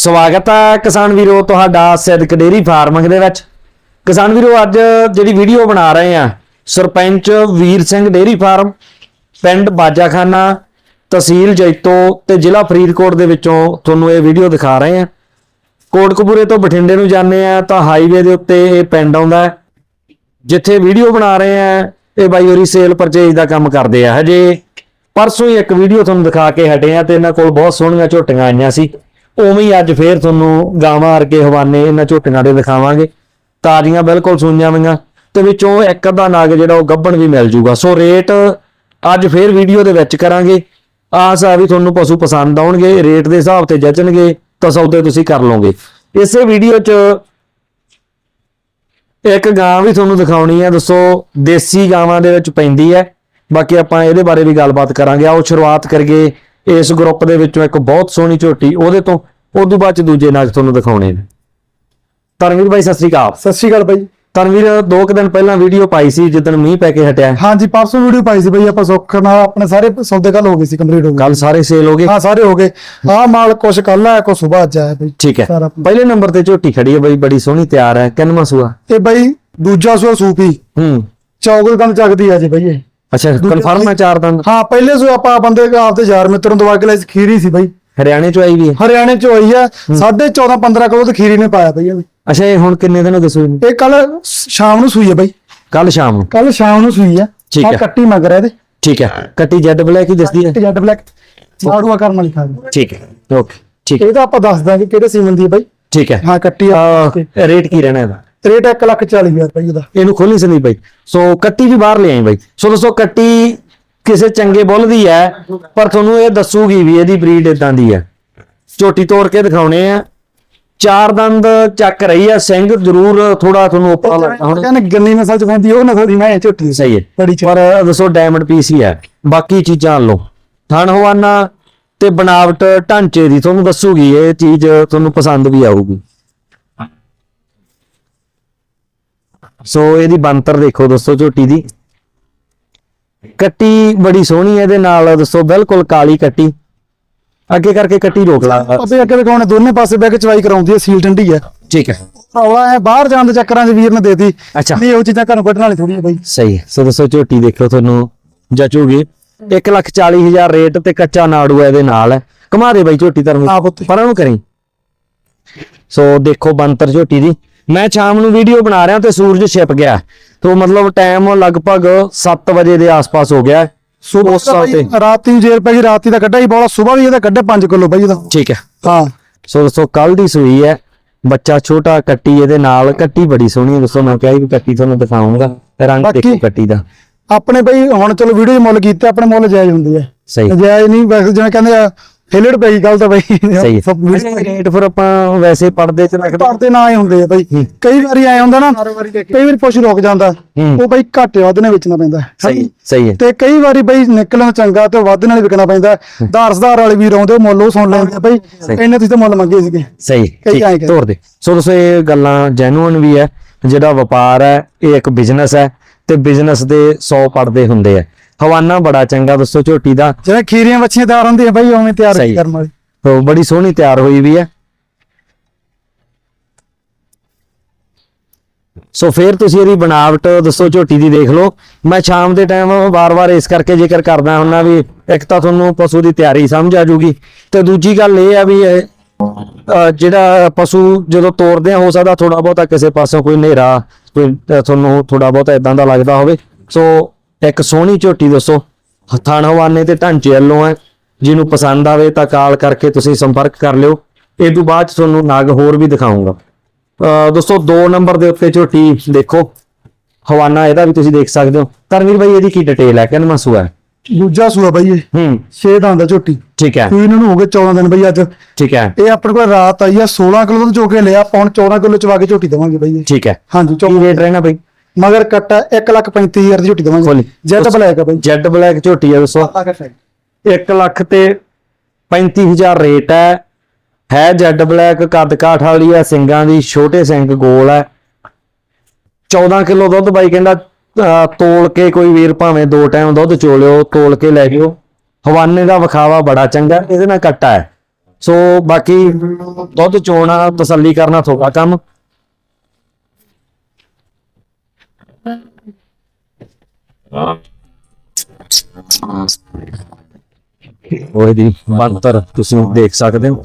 ਸਵਾਗਤ ਹੈ ਕਿਸਾਨ ਵੀਰੋ, ਤੁਹਾਡਾ ਸਿੱਧਕ ਡੇਰੀ ਫਾਰਮਿੰਗ ਦੇ ਵਿੱਚ। ਕਿਸਾਨ ਵੀਰੋ, ਅੱਜ ਜਿਹੜੀ ਵੀਡੀਓ ਬਣਾ ਰਹੇ ਆ, ਸਰਪੰਚ ਵੀਰ ਸਿੰਘ ਡੇਰੀ ਫਾਰਮ, ਪਿੰਡ ਬਾਜਾਖਾਨਾ, ਤਹਿਸੀਲ ਜੈਤੋ ਤੇ ਜ਼ਿਲ੍ਹਾ ਫਰੀਦਕੋਟ ਦੇ ਵਿੱਚੋਂ ਤੁਹਾਨੂੰ ਇਹ ਵੀਡੀਓ ਦਿਖਾ ਰਹੇ ਆ। ਕੋਟਕਪੂਰੇ ਤੋਂ ਬਠਿੰਡੇ ਨੂੰ ਜਾਂਦੇ ਆ, ਤਾਂ ਹਾਈਵੇ ਦੇ ਉੱਤੇ ਇਹ ਪਿੰਡ ਆਉਂਦਾ ਜਿੱਥੇ ਵੀਡੀਓ ਬਣਾ ਰਹੇ ਆ, ਇਹ ਬਾਈ ਹੋਰੀ ਸੇਲ ਪਰਚੇਜ ਦਾ ਕੰਮ ਕਰਦੇ ਆ ਹਜੇ। ਪਰਸੋਂ ਹੀ ਇੱਕ ਵੀਡੀਓ ਤੁਹਾਨੂੰ ਦਿਖਾ ਕੇ ਹਟੇ ਆ ਤੇ ਇਹਨਾਂ ਕੋਲ ਬਹੁਤ ਸੋਹਣੀਆਂ ਝੋਟੀਆਂ ਆਈਆਂ ਸੀ। ਉਵੇਂ ਹੀ ਅੱਜ ਫੇਰ ਤੁਹਾਨੂੰ ਗਾਵਾਂ ਵਰਗੇ ਹਵਾਨੇ ਇਹਨਾਂ ਝੋਟੀਆਂ ਦੇ ਦਿਖਾਵਾਂਗੇ। ਤਾਜ਼ੀਆਂ ਬਿਲਕੁਲ ਸੁਣੀਆਂ ਹੋਈਆਂ ਤੇ ਵਿੱਚੋਂ ਇੱਕ ਅੱਧਾ ਨਾਗ ਜਿਹੜਾ ਉਹ ਗੱਭਣ ਵੀ ਮਿਲ ਜੂਗਾ। ਸੋ ਰੇਟ ਅੱਜ ਫੇਰ ਵੀਡੀਓ ਦੇ ਵਿੱਚ ਕਰਾਂਗੇ। ਆਸ ਆ ਵੀ ਤੁਹਾਨੂੰ ਪਸ਼ੂ ਪਸੰਦ ਆਉਣਗੇ, ਰੇਟ ਦੇ ਹਿਸਾਬ ਤੇ ਜੱਜਣਗੇ ਤਾਂ ਸੌਦੇ ਤੁਸੀਂ ਕਰ ਲਓਗੇ। ਇਸੇ ਵੀਡੀਓ 'ਚ ਇੱਕ ਗਾਂ ਵੀ ਤੁਹਾਨੂੰ ਦਿਖਾਉਣੀ ਹੈ। ਦੱਸੋ, ਦੇਸੀ ਗਾਵਾਂ ਦੇ ਵਿੱਚ ਪੈਂਦੀ ਹੈ। ਬਾਕੀ ਆਪਾਂ ਇਹਦੇ ਬਾਰੇ ਵੀ ਗੱਲਬਾਤ ਕਰਾਂਗੇ। ਆਓ ਸ਼ੁਰੂਆਤ ਕਰੀਏ। ਇਸ ਗਰੁੱਪ ਦੇ ਵਿੱਚੋਂ ਇੱਕ ਬਹੁਤ ਸੋਹਣੀ ਝੋਟੀ, ਉਹਦੇ ਤੋਂ ਉਦੋਂ ਬਾਅਦ ਚ ਦੂਜੇ ਨਾਗ ਤੁਹਾਨੂੰ ਦਿਖਾਉਣੇ ਨੇ। ਤਨਵੀਰ ਬਾਈ ਸਤਿ ਸ੍ਰੀ ਅਕਾਲ। ਸਤਿ ਸ਼੍ਰੀ ਅਕਾਲ ਬਾਈ। ਤਨਵੀਰ ਦੋ ਕੁ ਦਿਨ ਪਹਿਲਾਂ ਵੀਡੀਓ ਪਾਈ ਸੀ ਜਿੱਦਣ ਮੀਂਹ ਪੈ ਕੇ ਹਟਿਆ। ਹਾਂਜੀ ਪਰਸੋਂ ਵੀਡੀਓ ਪਾਈ ਸੀ ਬਾਈ ਆਪਾਂ ਸੁੱਖ ਨਾਲ ਆਪਣੇ ਸਾਰੇ ਸੌਦੇ ਕੱਲ ਹੋ ਗਏ ਸੀ ਕੰਪਲੀਟ ਹੋ ਗਏ। ਕੱਲ ਸਾਰੇ ਸੇਲ ਹੋ ਗਏ? ਹਾਂ ਸਾਰੇ ਹੋ ਗਏ। ਹਾਂ ਮਾਲ ਕੁਛ ਕੱਲ ਆਇਆ ਕੁਛ ਸਵੇਰ ਅੱਜ ਆਇਆ ਬਾਈ। ਠੀਕ ਹੈ। ਸਾਰਾ। ਪਹਿਲੇ ਨੰਬਰ ਤੇ ਝੋਟੀ ਖੜੀ ਹੈ ਬਾਈ ਬੜੀ ਸੋਹਣੀ ਤਿਆਰ ਹੈ। ਕਿੰਨਵਾਂ ਸੂਆ ਇਹ ਬਾਈ ਦੂਜਾ ਸੂਆ ਸੂਪੀ। ਹੂੰ। ਚੌਗਲ ਦੰਦ ਚੱਕਦੀ ਆ ਜੀ ਬਾਈ ਇਹ। ਅੱਛਾ ਕਨਫਰਮ ਹੈ ਚਾਰ ਦੰਦ? ਹਾਂ ਪਹਿਲੇ ਸੂਆ ਆਪਾਂ ਬੰਦੇ ਆਪਦੇ ਯਾਰ ਮਿੱਤਰ ਨੂੰ ਦਵਾ ਕੇ ਲਈ ਸੀ ਖੀਰੀ ਸੀ ਬਾਈ। ਹਰਿਆਣੇ ਚੋਂ ਆਈ ਵੀ ਹੈ? ਹਰਿਆਣੇ ਚ ਹੋਈ ਆ 14.5 15 ਕਿਲੋ ਤੇ ਖੀਰੀ ਨੇ ਪਾਇਆ ਬਾਈ ਇਹ। ਅੱਛਾ ਇਹ ਹੁਣ ਕਿੰਨੇ ਦਿਨ ਹੋ ਗਏ ਸੂਈ ਨੂੰ? ਇਹ ਕੱਲ ਸ਼ਾਮ ਨੂੰ ਸੂਈ ਹੈ ਬਾਈ। ਕੱਲ ਸ਼ਾਮ ਨੂੰ? ਕੱਲ ਸ਼ਾਮ ਨੂੰ ਸੂਈ ਆ ਠੀਕ ਹੈ। ਕੱਟੀ ਮਗਰ ਹੈ ਇਹਦੇ। ਠੀਕ ਹੈ। ਕੱਟੀ ਜੈਡ ਬਲੈਕ ਹੀ ਦੱਸਦੀ ਹੈ? Z black. ਮਾੜੂਆ ਕਰਨ ਵਾਲੀ ਖਾ ਠੀਕ ਹੈ। ਓਕੇ। ਠੀਕ ਇਹ ਤਾਂ ਆਪਾਂ ਦੱਸ ਦਾਂਗੇ ਕਿਹੜੇ ਸੀਮਨ ਦੀ ਹੈ ਬਾਈ। ਠੀਕ ਹੈ। ਹਾਂ ਕੱਟੀ ਰੇਟ ਕੀ ਰਹਿਣਾ ਇਹਦਾ? ਰੇਟ 1 ਲੱਖ 40 ਹਜ਼ਾਰ ਰੁਪਏ ਉਹਦਾ ਇਹਨੂੰ ਖੋਲੀ ਸੰਦੀ ਬਾਈ। ਸੋ ਕੱਟੀ ਵੀ ਬਾਹਰ ਲੈ ਆਈ ਬਾਈ। ਸੋ ਦੋਸਤੋ ਕੱਟੀ ਕਿਸੇ ਚੰਗੇ ਬੁੱਲ ਦੀ ਹੈ ਪਰ ਤੁਹਾਨੂੰ ਇਹ ਦੱਸੂਗੀ ਵੀ ਇਹਦੀ ਬਰੀਡ ਇਦਾਂ ਦੀ ਹੈ। ਝੋਟੀ ਤੋੜ ਕੇ ਦਿਖਾਉਣੇ ਆ। ਚਾਰ ਦੰਦ ਚੱਕ ਰਹੀ ਆ ਸਿੰਘ ਜ਼ਰੂਰ ਥੋੜਾ ਤੁਹਾਨੂੰ ਉੱਪਰ ਹੁਣ। ਕਹਿੰਦੇ ਗੰਨੀ ਨਸਲ ਚ ਪੈਂਦੀ ਉਹ ਨਸਲ ਦੀ ਮੈਂ ਝੋਟੀ ਸਹੀ ਹੈ। ਪਰ ਦੱਸੋ ਡਾਇਮੰਡ ਪੀਸ ਹੀ ਹੈ। ਬਾਕੀ ਚੀਜ਼ਾਂ ਲਓ। ਥਣ ਹਵਾਨਾ ਤੇ ਬਣਾਵਟ ਢਾਂਚੇ ਦੀ ਤੁਹਾਨੂੰ ਦੱਸੂਗੀ ਇਹ ਚੀਜ਼ ਤੁਹਾਨੂੰ ਪਸੰਦ ਵੀ ਆਊਗੀ। ਸੋ ਇਹਦੀ ਬੰਤਰ ਦੇਖੋ ਦੋਸਤੋ ਝੋਟੀ ਦੀ। ਕੱਟੀ ਬੜੀ ਸੋਹਣੀ ਹੈ ਇਹਦੇ ਨਾਲ ਦੱਸੋ ਬਿਲਕੁਲ ਕਾਲੀ ਕੱਟੀ। ਅੱਗੇ ਕਰਕੇ ਕੱਟੀ ਰੋਕ ਲਾ। ਅੱਗੇ ਅੱਗੇ ਦਿਖਾਉਣੇ ਦੋਨੇ ਪਾਸੇ ਬਹਿ ਕੇ ਚਵਾਈ ਕਰਾਉਂਦੀ ਹੈ ਸੀਲ ਠੰਡੀ ਹੈ। ਠੀਕ ਹੈ। ਹੌਲਾ ਹੈ ਬਾਹਰ ਜਾਣ ਦੇ ਚੱਕਰਾਂ 'ਚ ਵੀਰ ਨੇ ਦੇਤੀ। ਨਹੀਂ ਉਹ ਚੀਜ਼ਾਂ ਘਰੋਂ ਕੱਢਣ ਵਾਲੀ ਥੋੜੀ ਹੈ ਬਾਈ। ਸਹੀ ਸੋ ਦੱਸੋ ਝੋਟੀ ਦੇਖੋ ਤੁਹਾਨੂੰ ਜਚੂਗੀ। 140000 ਰੇਟ ਤੇ ਕੱਚਾ ਨਾੜੂ ਇਹਦੇ ਨਾਲ। ਹੈ ਕਮਾ ਦੇ ਬਾਈ ਝੋਟੀ ਉੱਤੇ। ਪਰਾਂ ਨੂੰ ਕਰੀ। ਸੋ ਦੇਖੋ ਬੰਤਰ ਝੋਟੀ ਦੀ। ਮੈਂ ਸ਼ਾਮ ਨੂੰ ਵੀਡੀਓ ਬਣਾ ਰਿਹਾ ਤੇ ਸੂਰਜ ਛਿਪ ਗਿਆ। ਤੋਂ ਮਤਲਬ ਟਾਈਮ ਲਗਭਗ 7 ਵਜੇ ਦੇ ਆਸ-ਪਾਸ ਹੋ ਗਿਆ। ਉਸ ਸਾਲ ਤੇ ਰਾਤੀ ਜੇਰ ਪੈ ਗਈ ਰਾਤੀ ਦਾ ਕੱਢਿਆ ਹੀ ਬੋਲਾ ਸਵੇਰ ਵੀ ਇਹਦਾ ਕੱਢੇ 5 ਕਿਲੋ ਬਾਈ ਇਹਦਾ ਠੀਕ ਹੈ। ਹਾਂ। ਸੋ ਦੋਸਤੋ ਕੱਲ ਦੀ ਸੂਈ ਹੈ। ਬੱਚਾ ਛੋਟਾ ਕੱਟੀ ਇਹਦੇ ਨਾਲ ਕੱਟੀ ਬੜੀ ਸੋਹਣੀ ਹੈ। ਦੋਸਤੋ ਮੈਂ ਕਿਹਾ ਵੀ ਕੱਟੀ ਤੁਹਾਨੂੰ ਦਿਖਾਉਂਗਾ। ਰੰਗ ਦੇਖੋ ਕੱਟੀ ਦਾ। ਆਪਣੇ ਬਈ ਹੁਣ ਚਲੋ ਵੀਡੀਓ 'ਚ ਮੁੱਲ ਕੀਤੇ ਆਪਣੇ ਮੁੱਲ ਜਾਇਜ਼ ਹੁੰਦੇ ਸਹੀ। ਜਾਇਜ਼ ਨਹੀਂ ਵੈਸੇ ਜਿਵੇਂ ਕਹਿੰਦੇ ਆ ਫੇਲੜ ਪਈ ਗੱਲ ਤਾਂ ਬਈ। ਸਹੀ ਸਭ ਹੈ ਰੇਟ ਫਿਰ ਆਪਾਂ ਵੈਸੇ ਪੜਦੇ ਚ ਰੱਖਦੇ। ਪੜਦੇ ਨਾ ਆਏ ਹੁੰਦੇ ਆ ਬਾਈ। ਕਈ ਵਾਰੀ ਆਏ ਹੁੰਦਾ ਨਾ ਕਈ ਵਾਰੀ ਪਸ਼ੂ ਰੁਕ ਜਾਂਦਾ। ਹੂੰ। ਉਹ ਬਾਈ ਘਾਟੇ ਵੱਧ ਨੇ ਵੇਚਣਾ ਪੈਂਦਾ। ਸਹੀ ਸਹੀ ਹੈ। ਤੇ ਕਈ ਵਾਰੀ ਬਈ ਨਿਕਲਣ ਚੰਗਾ ਤੇ ਵੱਧ ਨਾਲ ਵਿਕਣਾ ਪੈਂਦਾ। ਧਾਰ ਸੁਧਾਰ ਵਾਲੇ ਵੀਰ ਆਉਂਦੇ ਉਹ ਮੁੱਲ ਉਹ ਸੁਣ ਲੈਂਦੇ ਆ ਬਈ। ਇੰਨੇ ਤੁਸੀਂ ਤਾਂ ਮੁੱਲ ਮੰਗੇ ਸੀਗੇ। ਸਹੀ ਕਈ ਠੀਕ ਆਏਂ ਕਹਿੰਦੇ। ਤੋਰ ਦੇ। ਸੋ ਦੋਸਤੋ ਇਹ ਗੱਲਾਂ ਜੈਨੂਇਨ ਵੀ ਹੈ ਜਿਹੜਾ ਵਪਾਰ ਹੈ ਇਹ ਇੱਕ ਬਿਜ਼ਨਸ ਹੈ ਤੇ ਬਿਜ਼ਨਸ ਦੇ 100 ਪੜਦੇ ਹੁੰਦੇ ਆ। ਹਵਾਨਾ ਬੜਾ ਚੰਗਾ ਦੋਸਤੋ ਝੋਟੀ ਦਾ। ਜਿਵੇਂ ਖੀਰੀਆਂ ਬੱਚੀਆਂ ਤਿਆਰ ਹੁੰਦੀਆਂ ਬਈ ਉਵੇਂ ਤਿਆਰ ਸਹੀ। ਕਰਨ ਵਾਲੀ। ਤੋ ਬੜੀ ਸੋਹਣੀ ਤਿਆਰ ਹੋਈ ਵੀ ਹੈ। ਸੋ ਫਿਰ ਤੁਸੀਂ ਇਹਦੀ ਬਣਾਵਟ ਦੱਸੋ ਝੋਟੀ ਦੀ ਦੇਖ ਲਓ। ਮੈਂ ਸ਼ਾਮ ਦੇ ਟਾਈਮ ਵਾਰ-ਵਾਰ ਇਸ ਕਰਕੇ ਜ਼ਿਕਰ ਕਰਦਾ ਹੁੰਨਾ ਵੀ ਇੱਕ ਤਾਂ ਤੁਹਾਨੂੰ ਪਸ਼ੂ ਦੀ ਤਿਆਰੀ ਸਮਝ ਆ ਜੂਗੀ ਤੇ ਦੂਜੀ ਗੱਲ ਇਹ ਆ ਵੀ ਇਹ ਅਹ ਜਿਹੜਾ ਪਸ਼ੂ ਜਦੋਂ ਤੋਰਦੇ ਆ ਹੋ ਸਕਦਾ ਥੋੜਾ ਬਹੁਤਾ ਕਿਸੇ ਪਾਸੋਂ ਕੋਈ ਹਨੇਰਾ ਕੋਈ ਅਹ ਤੁਹਾਨੂੰ ਥੋੜਾ ਬਹੁਤਾ ਇਦਾਂ ਦਾ ਲੱਗਦਾ ਹੋਵੇ। ਸੋ ਇੱਕ ਸੋਹਣੀ ਝੋਟੀ ਦੱਸੋ। ਥਣ ਹਵਾਨੇ ਤੇ ਢਾਂਚੇ ਵੱਲੋਂ ਹੈ। ਜਿਹਨੂੰ ਪਸੰਦ ਆਵੇ ਤਾਂ ਕਾਲ ਕਰਕੇ ਤੁਸੀਂ ਸੰਪਰਕ ਕਰ ਲਿਓ। ਇਹ ਤੋਂ ਬਾਅਦ ਤੁਹਾਨੂੰ ਨਗ ਹੋਰ ਵੀ ਦਿਖਾਉਂਗਾ। ਦੋਸਤੋ 2 ਨੰਬਰ ਦੇ ਉੱਤੇ ਝੋਟੀ ਦੇਖੋ। ਹਵਾਨਾ ਇਹਦਾ ਵੀ ਤੁਸੀਂ ਦੇਖ ਸਕਦੇ ਹੋ। ਤਰਵੀਰ ਭਾਈ ਇਹਦੀ ਕੀ ਡਿਟੇਲ ਹੈ? ਕਿੰਨਾ ਸੂਆ ਹੈ? ਦੂਜਾ ਸੂਆ ਬਈ ਇਹ। ਹੂੰ। 6 ਦਾ ਦਾ ਝੋਟੀ। ਠੀਕ ਹੈ। ਤੇ ਇਹਨਾਂ ਨੂੰ ਹੋ ਗਏ 14 ਦਿਨ ਬਈ ਅੱਜ। ਠੀਕ ਹੈ। ਇਹ ਆਪਣੇ ਕੋਲ ਰਾਤ ਆਈ ਆ 16 ਕਿਲੋ ਤੋਂ ਚੋ ਕੇ ਲਿਆ। ਪੌਣ 14 ਕਿਲੋ ਚਵਾ ਕੇ ਝੋਟੀ ਦੇਵਾਂਗੇ ਬਈ। ਠੀਕ ਹੈ। ਹਾਂਜੀ ਕੀ ਰੇਟ ਰਹਿਣਾ ਭਾਈ ਮਗਰ ਕੱਟਾ 1 ਲੱਖ 35000 ਦੀ ਝੋਟੀ ਦੇਵਾਂਗੇ। ਜੈਟ ਬਲੈਕ ਆ ਬਈ। ਜੈਡ ਬਲੈਕ ਝੋਟੀ ਹੈ ਦੋਸਤੋ 1 ਲੱਖ ਤੇ 35000 ਰੇਟ ਹੈ। ਹੈ ਜੈਡ ਬਲੈਕ ਕੱਦ ਕਾਠ ਵਾਲੀ ਹੈ ਸਿੰਗਾਂ ਦੀ ਛੋਟੇ ਸਿੰਗ ਗੋਲ ਹੈ। 14 ਕਿਲੋ ਦੁੱਧ ਬਾਈ ਕਹਿੰਦਾ ਤੋਲ ਕੇ ਕੋਈ ਵੀਰ ਭਾਵੇਂ ਦੋ ਟਾਈਮ ਦੁੱਧ ਚੋਲਿਓ ਤੋਲ ਕੇ ਲੈ ਜਿਓ। ਹਵਾਨੇ ਦਾ ਵਿਖਾਵਾ ਬੜਾ ਚੰਗਾ ਇਹਦੇ ਨਾਲ ਕੱਟਾ ਹੈ ਸੋ ਬਾਕੀ ਦੁੱਧ ਚੋਣਾ ਤਸੱਲੀ ਕਰਨਾ ਤੁਹਾਡਾ ਕੰਮ। ਉਹ ਇਹਦੀ ਬੰਤਰ ਤੁਸੀਂ ਦੇਖ ਸਕਦੇ ਹੋ।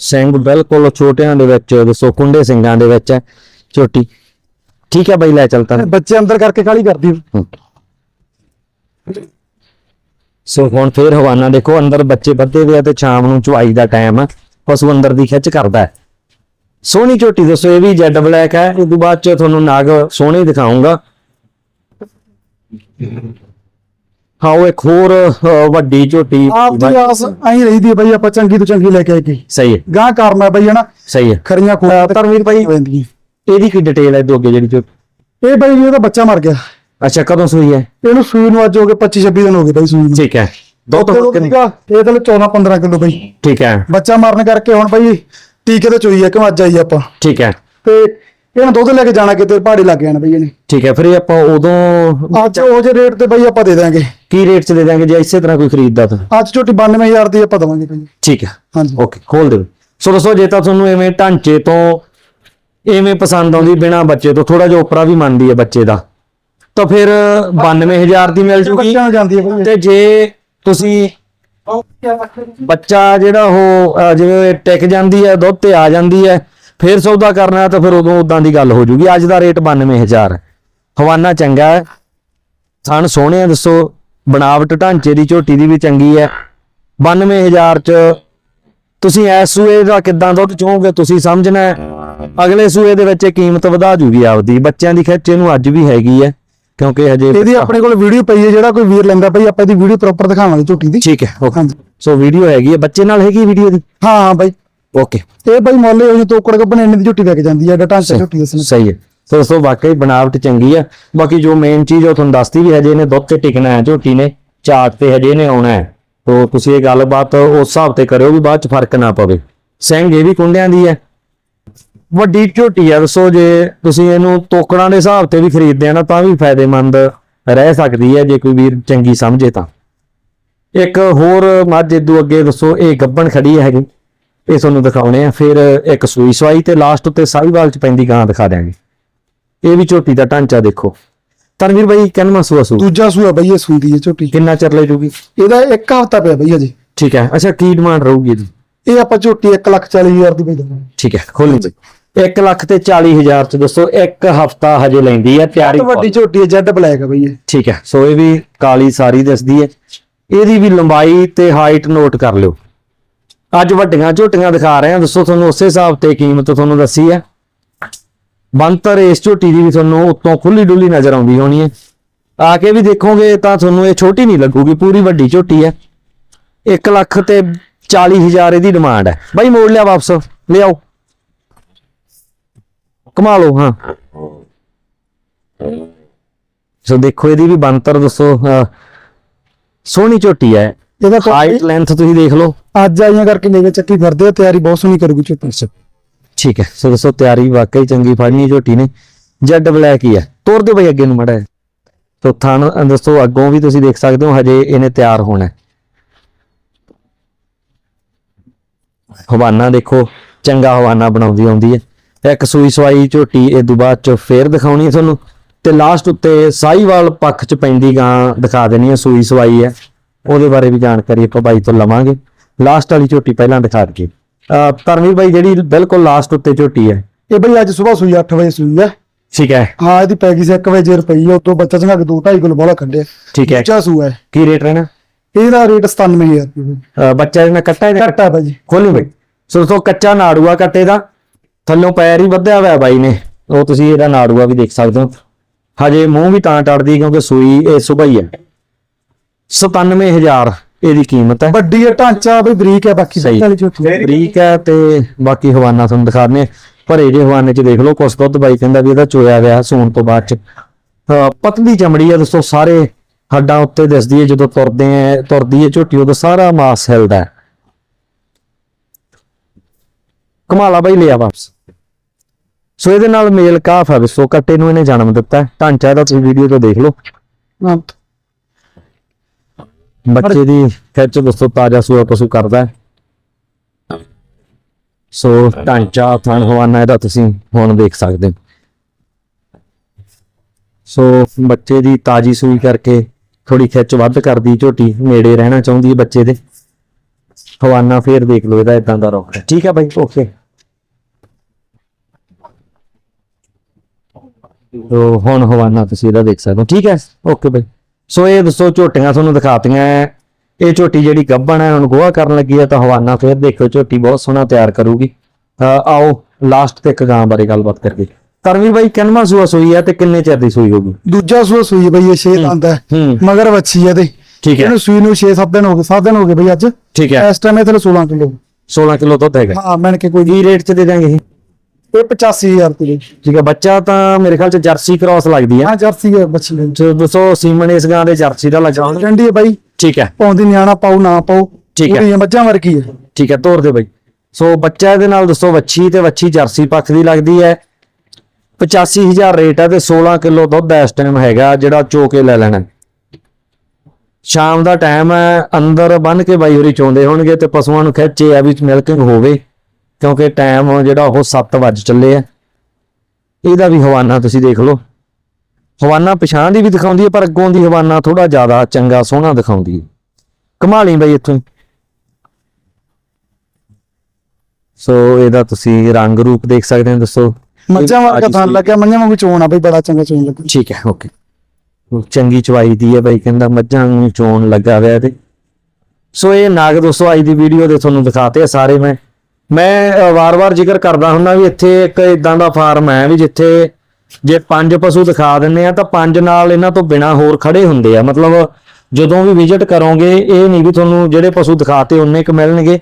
ਸਿੰਘ ਬਿਲਕੁਲ ਛੋਟਿਆਂ ਦੇ ਵਿੱਚ ਦੱਸੋ ਕੁੰਡੇ ਸਿੰਘਾਂ ਦੇ ਵਿੱਚ ਹੈ ਛੋਟੀ। ਠੀਕ ਹੈ ਬਈ ਲੈ ਚੱਲਤਾ ਬੱਚੇ ਅੰਦਰ ਕਰਕੇ ਕਾਲੀ ਕਰਦੀ। ਸੋ ਹੁਣ ਫੇਰ ਹਵਾਨਾ ਦੇਖੋ ਅੰਦਰ ਬੱਚੇ ਬੱਧੇ ਦੇ ਆ ਤੇ ਸ਼ਾਮ ਨੂੰ ਚੁਆਈ ਦਾ ਟਾਈਮ ਆ ਪਸ਼ੂ ਅੰਦਰ ਦੀ ਖਿੱਚ ਕਰਦਾ ਹੈ। ਸੋਹਣੀ ਝੋਟੀ ਦੱਸੋ ਇਹ ਵੀ ਜੈਡ ਬਲੈਕ ਹੈ। ਇਸ ਤੋਂ ਬਾਅਦ ਚ ਤੁਹਾਨੂੰ ਨਾਗ ਸੋਹਣੇ ਦਿਖਾਉਂਗਾ। ਹਾਂ ਉਹ ਇੱਕ ਹੋਰ ਅਹ, ਵੱਡੀ ਝੋਟੀ ਆਪ ਦੀ ਆਸ ਐਂ ਰਹੀਦੀ ਹੈ ਬਈ ਆਪਾਂ ਚੰਗੀ ਤੋਂ ਚੰਗੀ ਲੈ ਕੇ ਆਏ ਕੀ। ਸਹੀ ਹੈ। ਗਾਂ ਕਰਨਾ ਬਈ ਹਨਾ? ਸਹੀ ਹੈ। ਖਰੀਆਂ ਖੋਆ ਧਰਮਵੀਰ ਭਾਈ ਪੈਂਦੀਆਂ ਇਹਦੀ ਕੀ ਡਿਟੇਲ ਹੈ ਦੋ ਅੱਗੇ ਜਿਹੜੀ ਝੋਟੀ? ਇਹ ਬਈ ਜੀ ਉਹਦਾ ਬੱਚਾ ਮਰ ਗਿਆ। ਅੱਛਾ ਕਦੋਂ ਸੂਈ ਹੈ? ਇਹਨੂੰ ਸੂਈ ਨੂੰ ਅੱਜ ਹੋ ਗਏ 25 26 ਦਿਨ ਹੋ ਗਏ ਬਈ ਸੂਈ ਨੂੰ। ਠੀਕ ਹੈ। ਦੋ ਤੋਂ ਚਲੋ ਕਿੰਨੀ? ਠੀਕ ਆ, ਇਹ ਤਾਂ 14 15 ਕਿਲੋ ਬਈ। ਠੀਕ ਹੈ। ਬੱਚਾ ਮਰਨ ਕਰਕੇ ਹੁਣ ਬਈ ਟੀਕੇ ਤੇ ਚੋਈ ਆ ਕਿ ਅੱਜ ਆਈ ਆਪਾਂ। ਠੀਕ ਹੈ। ਤੇ ਇਹਨਾਂ ਦੁੱਧ ਲੈ ਕੇ ਜਾਣਾ ਕਿਤੇ ਪਹਾੜੀ ਲੱਗ ਜਾਣਾ ਬਈ ਇਹਨੇ। ਠੀਕ ਹੈ ਫਿਰ ਇਹ ਆਪਾਂ ਉਦੋਂ ਅੱਜ ਉਹ ਜੇ ਰੇਟ ਤੇ ਬਈ ਆਪਾਂ ਦੇ ਦਾਂਗੇ ਕੀ ਰੇਟ ਚ ਦੇ ਦਾਂਗੇ ਜੇ ਇਸੇ ਤਰ੍ਹਾਂ ਕੋਈ ਖਰੀਦਦਾ ਤਾਂ? ਅੱਜ ਝੋਟੀ 92000 ਦੀ ਆਪਾਂ ਦਵਾਂਗੇ ਬਈ। ਠੀਕ ਹੈ। ਹਾਂਜੀ। ਓਕੇ ਖੋਲ ਦਿਓ। ਸੋ ਦੱਸੋ ਜੇ ਤਾਂ ਤੁਹਾਨੂੰ ਐਵੇਂ ਢਾਂਚੇ ਤੋਂ ਐਵੇਂ ਪਸੰਦ ਆਉਂਦੀ ਬਿਨਾ ਬੱਚੇ ਤੋਂ ਥੋੜਾ ਜਿਹਾ ਉਪਰਾ ਵੀ ਮੰਨਦੀ ਹੈ ਬੱਚੇ ਦਾ ਤਾਂ ਫਿਰ 92000 ਦੀ ਮਿਲ ਜੂਗੀ। ਤੇ ਜੇ ਤੁਸੀਂ ਬੱਚਾ ਜਿਹੜਾ ਉਹ ਅਹ, ਜਿਵੇਂ ਟਿਕ ਜਾਂਦੀ ਹੈ ਦੁੱਧ ਤੇ ਆ ਜਾਂਦੀ ਹੈ ਫਿਰ ਸੌਦਾ ਕਰਨਾ ਹੈ ਤਾਂ ਫਿਰ ਉਦੋਂ ਉਦਾਂ ਦੀ ਗੱਲ ਹੋ ਜੂਗੀ। ਅੱਜ ਦਾ ਰੇਟ 92000 ਹੈ ਹਵਾਨਾ ਚੰਗਾ ਹੈ। ਥਣ ਸੋਹਣੇ ਆ ਦੱਸੋ। ਬਣਾਵਟ ਢਾਂਚੇ ਦੀ ਝੋਟੀ ਦੀ ਵੀ ਚੰਗੀ ਹੈ। 92000 ਚ ਤੁਸੀਂ ਇਸ ਸੂਏ ਦਾ ਕਿੱਦਾਂ ਦੁੱਧ ਚੋਗੇ ਤੁਸੀਂ ਸਮਝਣਾ ਹੈ। ਅਗਲੇ ਸੂਏ ਦੇ ਵਿੱਚ ਇਹ ਕੀਮਤ ਵਧਾ ਜੂਗੀ ਆਪਦੀ। ਬੱਚਿਆਂ ਦੀ ਖਿੱਚ ਇਹਨੂੰ ਅੱਜ ਵੀ ਹੈਗੀ ਹੈ। ਕਿਉਂਕਿ ਹਜੇ ਇਹਦੀ ਆਪਣੇ ਕੋਲ ਵੀਡੀਓ ਪਈ ਹੈ ਜਿਹੜਾ ਕੋਈ ਵੀਰ ਲੈਂਦਾ ਬਈ ਆਪਾਂ ਇਹਦੀ ਵੀਡੀਓ ਪ੍ਰੋਪਰ ਦਿਖਾਵਾਂਗੇ ਝੋਟੀ ਦੀ। ਠੀਕ ਹੈ ਓਕੇ ਸੋ ਵੀਡੀਓ ਹੈਗੀ ਹੈ ਬੱਚੇ ਨਾਲ ਹੈਗੀ ਵੀਡੀਓ ਦੀ? ਹਾਂ ਬਈ। ਓਕੇ ਇਹ ਬਈ ਮੁੱਲ ਹੋਈ ਤੋਕੜ ਕੱਪਣੇ ਇੰਨੇ ਦੀ ਝੋਟੀ ਲੈ ਕੇ ਜਾਂਦੀ ਹੈ ਢਾਂਚਾ ਝੋਟੀ ਦੱਸਣ ਸਹੀ ਹੈ। ਸੋ ਦੋਸਤੋ ਵਾਕਈ ਬਣਾਵਟ ਚੰਗੀ ਹੈ। ਬਾਕੀ ਜੋ ਮੇਨ ਚੀਜ਼ ਉਹ ਤੁਹਾਨੂੰ ਦੱਸਤੀ ਵੀ ਹਜੇ ਇਹਨੇ ਦੁੱਧ ਤੇ ਟਿਕਣਾ ਹੈ ਝੋਟੀ ਨੇ। ਚਾਟ ਤੇ ਹਜੇ ਇਹਨੇ ਆਉਣਾ ਹੈ। ਤੋ ਤੁਸੀਂ ਇਹ ਗੱਲਬਾਤ ਉਸ ਹਿਸਾਬ ਤੇ ਕਰਿਓ ਵੀ ਬਾਅਦ ਚ ਫ਼ਰਕ ਨਾ ਪਵੇ। ਸਿੰਘ ਇਹ ਵੀ ਕੁੰਡਿਆਂ ਦੀ ਹੈ। ਵੱਡੀ ਝੋਟੀ ਹੈ ਦੱਸੋ ਜੇ ਤੁਸੀਂ ਇਹਨੂੰ ਤੋਕੜਾਂ ਦੇ ਹਿਸਾਬ ਤੇ ਵੀ ਖਰੀਦਦੇ ਆ ਨਾ ਤਾਂ ਵੀ ਫਾਇਦੇਮੰਦ ਰਹਿ ਸਕਦੀ ਹੈ ਜੇ ਕੋਈ ਵੀਰ ਚੰਗੀ ਸਮਝੇ ਤਾਂ। ਇੱਕ ਹੋਰ ਮੱਝ ਇਦੂ ਅੱਗੇ ਦੱਸੋ ਇਹ ਗੱਬਣ ਖੜੀ ਹੈਗੀ ਇਹ ਤੁਹਾਨੂੰ ਦਿਖਾਉਣੇ ਆ। ਫਿਰ ਇੱਕ ਸੂਈ ਸਵਾਈ ਤੇ ਲਾਸਟ ਉੱਤੇ ਸਾਹੀਵਾਲ ਚ ਪੈਂਦੀ ਗਾਂ ਦਿਖਾ ਦਿਆਂਗੇ। ਇਹ ਵੀ ਝੋਟੀ ਦਾ ਢਾਂਚਾ ਦੇਖੋ। ਤਨਵੀਰ ਬਾਈ ਕਿੰਨਾ ਸੂਆ ਸੂ ਦੂਜਾ ਸੂਆ ਬਈ ਇਹ ਸੂਦੀ ਹੈ ਝੋਟੀ। ਕਿੰਨਾ ਚਿਰ ਲੈ ਜੂਗੀ? ਇਹਦਾ ਇੱਕ ਹਫਤਾ ਪਿਆ ਬਈ ਅਜੇ ਠੀਕ ਹੈ ਅੱਛਾ ਕੀ ਡਿਮਾਂਡ ਰਹੂਗੀ ਇਹਦੀ? ਇਹ ਆਪਾਂ ਝੋਟੀ 1 ਲੱਖ 40 ਹਜ਼ਾਰ ਦੀ ਬਈ ਦਵਾਂਗੇ। ਠੀਕ ਹੈ ਖੋਲੀ ਬਈ। 1 ਲੱਖ ਤੇ 40 ਹਜ਼ਾਰ ਚ ਦੱਸੋ ਇੱਕ ਹਫਤਾ ਹਜੇ ਲੈਂਦੀ ਹੈ ਤਿਆਰੀ ਵੱਡੀ ਝੋਟੀ ਹੈ ਜੈਡ ਬਲੈਕ ਹੈ ਬਈ ਇਹ। ਠੀਕ ਹੈ ਸੋ ਇਹ ਵੀ ਕਾਲੀ ਸਾਰੀ ਦਿਸਦੀ ਹੈ। ਇਹਦੀ ਵੀ ਲੰਬਾਈ ਤੇ ਹਾਈਟ ਨੋਟ ਕਰ ਲਿਓ। ਅੱਜ ਵੱਡੀਆਂ ਝੋਟੀਆਂ ਦਿਖਾ ਰਹੇ ਹਾਂ ਦੱਸੋ ਤੁਹਾਨੂੰ ਉਸੇ ਹਿਸਾਬ ਤੇ ਕੀਮਤ ਤੁਹਾਨੂੰ ਦੱਸੀ ਹੈ। ਬੰਤਰ ਇਸ ਝੋਟੀ ਦੀ ਵੀ ਤੁਹਾਨੂੰ ਉੱਤੋਂ ਖੁੱਲੀ ਡੁੱਲੀ ਨਜ਼ਰ ਆਉਂਦੀ ਹੋਣੀ ਹੈ। ਆ ਕੇ ਵੀ ਦੇਖੋਗੇ ਤਾਂ ਤੁਹਾਨੂੰ ਇਹ ਛੋਟੀ ਨਹੀਂ ਲੱਗੂਗੀ ਪੂਰੀ ਵੱਡੀ ਝੋਟੀ ਹੈ। 1 ਲੱਖ ਤੇ 40 ਹਜ਼ਾਰ ਇਹਦੀ ਡਿਮਾਂਡ ਹੈ। ਬਾਈ ਮੋੜ ਲਿਆ ਵਾਪਸ ਲਿਆਓ। ਕਮਾ ਲਓ ਹਾਂ। ਸੋ ਦੇਖੋ ਇਹਦੀ ਵੀ ਬੰਤਰ ਦੱਸੋ ਸੋਹਣੀ ਝੋਟੀ ਹੈ। ਇਹਦਾ ਹਾਈਟ ਲੈਂਥ ਤੁਸੀਂ ਦੇਖ ਲਓ। ਅੱਜ ਆਈਆਂ ਕਰਕੇ ਨੀਵੇਂ ਚੱਕੀ ਫਿਰਦੇ ਆ ਤਿਆਰੀ ਬਹੁਤ ਸੋਹਣੀ ਕਰੂਗੀ ਝੋਟੀ ਠੀਕ ਹੈ ਸੋ ਦੱਸੋ ਤਿਆਰੀ ਵਾਕਈ ਚੰਗੀ ਫੜਨੀ ਝੋਟੀ ਨੇ। ਜੈਡ ਬਲੈਕ ਹੀ ਹੈ। ਤੋਰ ਦਿਓ ਬਈ ਅੱਗੇ ਨੂੰ ਮੜਾ ਸੋ ਥਣ ਦੱਸੋ ਅੱਗੋਂ ਵੀ ਤੁਸੀਂ ਦੇਖ ਸਕਦੇ ਹੋ ਹਜੇ ਇਹਨੇ ਤਿਆਰ ਹੋਣਾ। ਹਵਾਨਾ ਦੇਖੋ ਚੰਗਾ ਹਵਾਨਾ ਬਣਾਉਂਦੀ ਆਉਂਦੀ ਹੈ। ਇੱਕ ਸੂਈ ਸਵਾਈ ਝੋਟੀ ਇਹ ਤੋਂ ਬਾਅਦ ਚ ਫੇਰ ਦਿਖਾਉਣੀ ਹੈ ਤੁਹਾਨੂੰ। ਤੇ ਲਾਸਟ ਉੱਤੇ ਸਾਈਵਾਲ ਪੱਖ ਚ ਪੈਂਦੀ ਗਾਂ ਦਿਖਾ ਦੇਣੀ ਹੈ ਸੂਈ ਸਵਾਈ ਹੈ ਉਹਦੇ ਬਾਰੇ ਵੀ ਜਾਣਕਾਰੀ ਆਪਾਂ ਬਾਈ ਤੋਂ ਲਵਾਂਗੇ। ਲਾਸਟ ਵਾਲੀ ਝੋਟੀ ਪਹਿਲਾਂ ਦਿਖਾ ਦਈਏ। ਧਰਮਵੀਰ ਬਾਈ ਜਿਹੜੀ ਬਿਲਕੁਲ ਲਾਸਟ ਉੱਤੇ ਝੋਟੀ ਹੈ ਇਹ ਬਈ ਅੱਜ ਸਵੇਰ ਸੂਈ 8 ਵਜੇ ਸੂਈ ਹੈ ਠੀਕ ਹੈ। ਹਾਂ ਇਹਦੀ ਪੈ ਗਈ ਸੀ 1 ਵਜੇ ਰੁਪਈ ਉਹ ਤੋਂ ਬੱਚਾ ਚੰਗਾ ਕੇ 2 2.5 ਕਿਲੋ ਬੋਲਾ ਕੱਢਿਆ ਠੀਕ ਹੈ। ਸੂਆ ਹੈ। ਕੀ ਰੇਟ ਰਹਿਣਾ? ਇਹਦਾ ਰੇਟ 97000 ਰੁਪਏ। ਅਹ ਬੱਚਾ ਜਿਹਨਾਂ ਕੱਟਾ ਹੈ ਘੱਟਾ ਭਾਜੀ। ਖੋਲੀ ਬਈ। ਸੋ ਦੋਸਤੋ ਕੱਚਾ ਨਾੜੂਆ ਕੱਟੇ ਦਾ। ਥੱਲੋਂ ਪੈਰ ਹੀ ਵੱਧਿਆ ਹੋਇਆ ਬਾਈ ਨੇ। ਉਹ ਤੁਸੀਂ ਇਹਦਾ ਨਾੜੂਆ ਵੀ ਦੇਖ ਸਕਦੇ ਹੋ। ਹਜੇ ਮੂੰਹ ਵੀ ਤਾਂ ਟੜਦੀ ਕਿਉਂਕਿ ਸੂਈ ਇਹ ਸੁਬਾ ਹੀ। ਹੈ 97000 ਇਹਦੀ ਕੀਮਤ ਹੈ। ਵੱਡੀ ਹੈ ਢਾਂਚਾ ਬਈ ਬਰੀਕ ਹੈ ਬਾਕੀ ਸਹੀ। ਬਰੀਕ ਹੈ ਤੇ ਬਾਕੀ ਹਵਾਨਾ ਤੁਹਾਨੂੰ ਦਿਖਾਣੇ ਭਰੇ ਜੇ ਹਵਾਨੇ ਚ ਦੇਖ ਲਓ ਕੁਛ ਦੁੱਧ ਬਾਈ ਕਹਿੰਦਾ ਵੀ ਇਹਦਾ ਚੋਇਆ ਗਿਆ ਸੂਣ ਤੋਂ ਬਾਅਦ ਚ। ਪਤਲੀ ਚਮੜੀ ਹੈ ਦੋਸਤੋ ਸਾਰੇ ਹੱਡਾਂ ਉੱਤੇ ਦਿਸਦੀ ਹੈ ਜਦੋਂ ਤੁਰਦੇ ਆ ਤੁਰਦੀ ਹੈ ਝੋਟੀ ਉਦੋਂ ਸਾਰਾ ਮਾਸ ਹਿਲਦਾ ਹੈ। ਕਮਾਲਾ ਬਾਈ ਲਿਆ ਵਾਪਸ। ਸੋ ਇਹਦੇ ਨਾਲ ਮੇਲ ਕਾਫ ਹੈ ਵਿਸੋ ਕੱਟੇ ਨੂੰ ਇਹਨੇ ਜਨਮ ਦਿੱਤਾ। ਢਾਂਚਾ ਇਹਦਾ ਤੁਸੀਂ ਵੀਡੀਓ ਤੋਂ ਦੇਖ ਲਓ। ਬੱਚੇ ਦੀ ਖਿੱਚ ਦੋਸਤੋ ਤਾਜ਼ਾ ਸੂਆ ਪਸ਼ੂ ਕਰਦਾ ਸੋ ਢਾਂਚਾ ਥਣ ਹਵਾਨਾ ਇਹਦਾ ਤੁਸੀਂ ਹੁਣ ਦੇਖ ਸਕਦੇ ਸੋ ਬੱਚੇ ਦੀ ਤਾਜੀ ਸੂਈ ਕਰਕੇ ਥੋੜੀ ਖਿੱਚ ਵੱਧ ਕਰਦੀ ਝੋਟੀ ਨੇੜੇ ਰਹਿਣਾ ਚਾਹੁੰਦੀ ਹੈ ਬੱਚੇ ਦੇ। ਹਵਾਨਾ ਫੇਰ ਦੇਖ ਲਓ ਇਹਦਾ ਇਦਾਂ ਦਾ ਰੁੱਖ ਹੈ। ਠੀਕ ਹੈ ਬਾਈ ਓਕੇ ਤੋ ਹੁਣ ਹਵਾਨਾ ਤੁਸੀਂ ਇਹਦਾ ਦੇਖ ਸਕਦੇ ਹੋ। ਠੀਕ ਹੈ? ਓਕੇ ਬਾਈ। ਸੋ ਇਹ ਦੱਸੋ ਝੋਟੀਆਂ ਤੁਹਾਨੂੰ ਦਿਖਾਤੀਆਂ। ਇਹ ਝੋਟੀ ਜਿਹੜੀ ਗੱਭਣ ਹੈ ਹੁਣ ਗੋਹਾ ਕਰਨ ਲੱਗੀ ਹੈ ਤਾਂ ਹਵਾਨਾ ਫੇਰ ਦੇਖੋ ਝੋਟੀ ਬਹੁਤ ਸੋਹਣਾ ਤਿਆਰ ਕਰੂਗੀ। ਆਓ ਲਾਸਟ ਤੇ ਇੱਕ ਗਾਂ ਬਾਰੇ ਗੱਲਬਾਤ ਕਰੀਏ। ਕਰਵੀ ਬਾਈ ਕਿੰਨਵਾਂ ਸੂਆ ਸੂਈ ਹੈ ਤੇ ਕਿੰਨੇ ਚਿਰ ਦੀ ਸੂਈ ਹੋਗੀ ਦੂਜਾ ਸੂਆ ਸੂਈ ਬਈ ਇਹ 6 ਦੰਦ ਹੈ। ਮਗਰ ਵੱਛੀ ਹੈ ਤੇ ਠੀਕ ਹੈ ਇਹਨੂੰ ਸੂਈ ਨੂੰ 6-7 ਦਿਨ ਹੋ ਗਏ 7 ਦਿਨ ਹੋ ਗਏ ਬਈ ਅੱਜ। ਠੀਕ ਹੈ ਇਸ ਟਾਈਮ ਇਹ ਥਲੇ 16 ਕਿਲੋ। 16 ਕਿਲੋ ਦੁੱਧ ਹੈਗਾ। ਹਾਂ ਮੈਨ ਕੇ ਕੋਈ ਕੀ ਰੇਟ ਚ ਦੇ ਦਾਂਗੇ ਇਹ ਇਹ 85000 ਰੁਪਏ ਦੀ। ਠੀਕ ਹੈ ਬੱਚਾ ਤਾਂ ਮੇਰੇ ਖਿਆਲ ਚ ਜਰਸੀ ਕ੍ਰਾਸ ਲੱਗਦੀ ਹੈ ਹਾਂ ਜਰਸੀ ਹੈ ਬੱਚੀ ਜੋ ਦੱਸੋ ਸੀਮਨ ਇਸ ਗਾਂ ਦੇ ਜਰਸੀ ਦਾ ਲੱਗਾ ਹੋਣਾ। ਚੰਡੀ ਹੈ ਬਾਈ ਠੀਕ ਹੈ। ਪਾਉਂਦੀ ਨਿਆਣਾ ਪਾਉ ਨਾ ਪਾਉ ਠੀਕ ਹੈ। ਪੂਰੀ ਮੱਝਾਂ ਵਰਗੀ ਹੈ। ਠੀਕ ਹੈ ਤੋਰ ਦੇ ਬਾਈ। ਸੋ ਬੱਚਾ ਇਹਦੇ ਨਾਲ ਦੱਸੋ ਵੱਛੀ ਤੇ ਵੱਛੀ ਜਰਸੀ ਪੱਖ ਦੀ ਲੱਗਦੀ ਹੈ। 85000 ਰੇਟ ਹੈ ਤੇ 16 ਕਿਲੋ ਦੁੱਧ ਇਸ ਟਾਈਮ ਹੈਗਾ ਜਿਹੜਾ ਚੋ ਕੇ ਲੈ ਲੈਣਾ। ਸ਼ਾਮ ਦਾ ਟਾਈਮ ਹੈ ਅੰਦਰ ਬੰਨ ਕੇ ਬਾਈ ਹੋਰੀ ਚੋਂਦੇ ਹੋਣਗੇ ਤੇ ਪਸ਼ੂਆਂ ਨੂੰ ਖਿੱਚੇ ਆ ਵੀ ਮਿਲਕਿੰਗ ਹੋਵੇ। ਕਿਉਂਕਿ ਟਾਈਮ ਜਿਹੜਾ ਉਹ 7 ਵਜ ਚੱਲੇ ਆ। ਇਹਦਾ ਵੀ ਹਵਾਨਾ ਤੁਸੀਂ ਦੇਖ ਲਓ। ਹਵਾਨਾ ਪਛਾਣ ਦੀ ਵੀ ਦਿਖਾਉਂਦੀ ਹੈ ਪਰ ਅੱਗੋਂ ਦੀ ਹਵਾਨਾ ਥੋੜਾ ਜ਼ਿਆਦਾ ਚੰਗਾ ਸੋਹਣਾ ਦਿਖਾਉਂਦੀ ਹੈ ਕਮਾਲੀ ਬਾਈ ਇੱਥੋਂ। ਸੋ ਇਹਦਾ ਤੁਸੀਂ ਰੰਗ ਰੂਪ ਦੇਖ ਸਕਦੇ ਹੋ ਦੱਸੋ। ਮੱਝਾਂ ਵਰਗਾ ਅੱਜ ਥਾਂ ਸੂਈ- ਲੱਗਿਆ ਮੱਝਾਂ ਵਾਂਗੂ ਚੋਣ ਆ ਬਈ ਬੜਾ ਚੰਗਾ ਚੋਣ ਲੱਗਾ ਠੀਕ ਹੈ ਓਕੇ ਚੰਗੀ ਚਵਾਈ ਦੀ ਹੈ ਬਾਈ ਕਹਿੰਦਾ ਮੱਝਾਂ ਨੂੰ ਚੋਣ ਲੱਗਾ ਹੋਇਆ ਤੇ। ਸੋ ਇਹ ਨਾਗ ਦੋਸਤੋ ਅੱਜ ਦੀ ਵੀਡੀਓ ਦੇ ਤੁਹਾਨੂੰ ਦਿਖਾਤੇ ਆ ਸਾਰੇ ਮੈਂ। ਮੈਂ ਵਾਰ-ਵਾਰ ਜ਼ਿਕਰ ਕਰਦਾ ਹੁੰਦਾ ਵੀ ਇੱਥੇ ਇੱਕ ਇਦਾਂ ਦਾ ਫਾਰਮ ਹੈ ਵੀ ਜਿੱਥੇ ਜੇ ਪੰਜ ਪਸ਼ੂ ਦਿਖਾ ਦਿੰਨੇ ਆ ਤਾਂ ਪੰਜ ਨਾਲ ਇਹਨਾਂ ਤੋਂ ਬਿਨਾ ਹੋਰ ਖੜੇ ਹੁੰਦੇ ਆ। ਮਤਲਬ ਜਦੋਂ ਵੀ ਵਿਜ਼ਿਟ ਕਰੋਗੇ ਇਹ ਨਹੀਂ ਵੀ ਤੁਹਾਨੂੰ ਜਿਹੜੇ ਪਸ਼ੂ ਦਿਖਾਤੇ ਉਹਨੇ ਕ ਮਿਲਣਗੇ।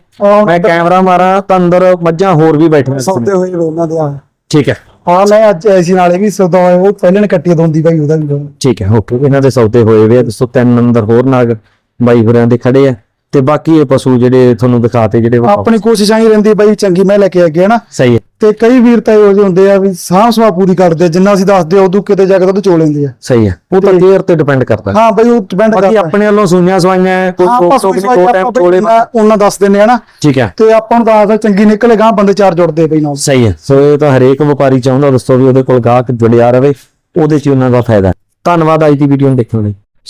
ਮੈਂ ਕੈਮਰਾ ਮਾਰਾਂ ਤਾਂ ਅੰਦਰ ਮੱਝਾਂ ਹੋਰ ਵੀ ਬੈਠੀਆਂ ਸੌਦੇ ਹੋਏ ਉਹਨਾਂ ਦੇ ਆ। ਠੀਕ ਹੈ। ਆ ਲੈ ਅੱਜ ਐਸੀ ਨਾਲੇ ਵੀ ਸੌਦਾ ਹੋਇਆ ਉਹ ਪਹਿਲੇ ਨੇ ਕੱਟੀ ਦੋਂਦੀ ਬਾਈ ਉਹਦਾ ਵੀ। ਠੀਕ ਹੈ ਓਕੇ ਇਹਨਾਂ ਦੇ ਸੌਦੇ ਹੋਏ ਵੇ ਤਿੰਨ ਅੰਦਰ ਹੋਰ ਨਾਗ ਬਾਈ ਹੋਰਾਂ ਦੇ ਖੜੇ ਆ। ਤੇ ਬਾਕੀ ਇਹ ਪਸ਼ੂ ਜਿਹੜੇ ਤੁਹਾਨੂੰ ਦਿਖਾਤੇ ਜਿਹੜੇ ਆਪਣੀ ਕੋਸ਼ਿਸ਼ ਆਈ ਰਹਿੰਦੀ ਬਾਈ ਚੰਗੀ ਮੈਂ ਲੈ ਕੇ ਆ ਗਿਆ ਨਾ। ਸਹੀ ਹੈ। ਤੇ ਕਈ ਵੀਰ ਤਾਂ ਇਹੋ ਜਿਹੇ ਹੁੰਦੇ ਆ ਵੀ ਸਾਂਭ ਸਵਾ ਪੂਰੀ ਕਰਦੇ ਆ, ਜਿੰਨਾ ਅਸੀਂ ਦੱਸਦੇ ਆ ਉਦੋਂ ਕਿਤੇ ਜਾ ਕੇ ਦੁੱਧ ਚੋ ਲੈਂਦੇ ਆ। ਸਹੀ ਹੈ। ਉਹ ਤਾਂ ਕੇਅਰ ਤੇ ਡਿਪੈਂਡ ਕਰਦਾ। ਹਾਂ ਬਾਈ ਉਹ ਡਿਪੈਂਡ ਬਾਕੀ ਕਰਦਾ। ਆਪਣੇ ਵੱਲੋਂ ਸੂਈਆਂ ਸਵਾਈਆਂ ਕੋਈ ਹਾਂ, ਕੋਕ ਆਪਾਂ ਟੋਕ ਨਹੀਂ ਸਵਾਈ ਕੋ ਆਪਾਂ ਟਾਈਮ ਕੋਲੇ ਉਹਨਾਂ ਦੱਸ ਦਿੰਦੇ ਆ ਨਾ। ਠੀਕ ਹੈ। ਤੇ ਆਪਾਂ ਨੂੰ ਦੱਸਦਾ ਚੰਗੀ ਨਿਕਲੇ ਗਾਂ ਬੰਦੇ ਚਾਰ ਜੁੜਦੇ ਬਈ ਨਾਲ। ਸਹੀ ਹੈ। ਸੋ ਇਹ ਤਾਂ ਹਰੇਕ ਵਪਾਰੀ ਚਾਹੁੰਦਾ ਦੋਸਤੋ ਵੀ ਉਹਦੇ ਕੋਲ ਗਾਹਕ ਜੁੜਿਆ ਰਵੇ ਉਹਦੇ 'ਚ ਹੀ ਉਹਨਾਂ ਦਾ ਫਾਇਦਾ ਹੈ। ਧੰਨਵਾਦ ਅੱਜ ਦੀ ਵੀਡੀਓ ਨੂੰ ਦੇਖਣ ਲਈ।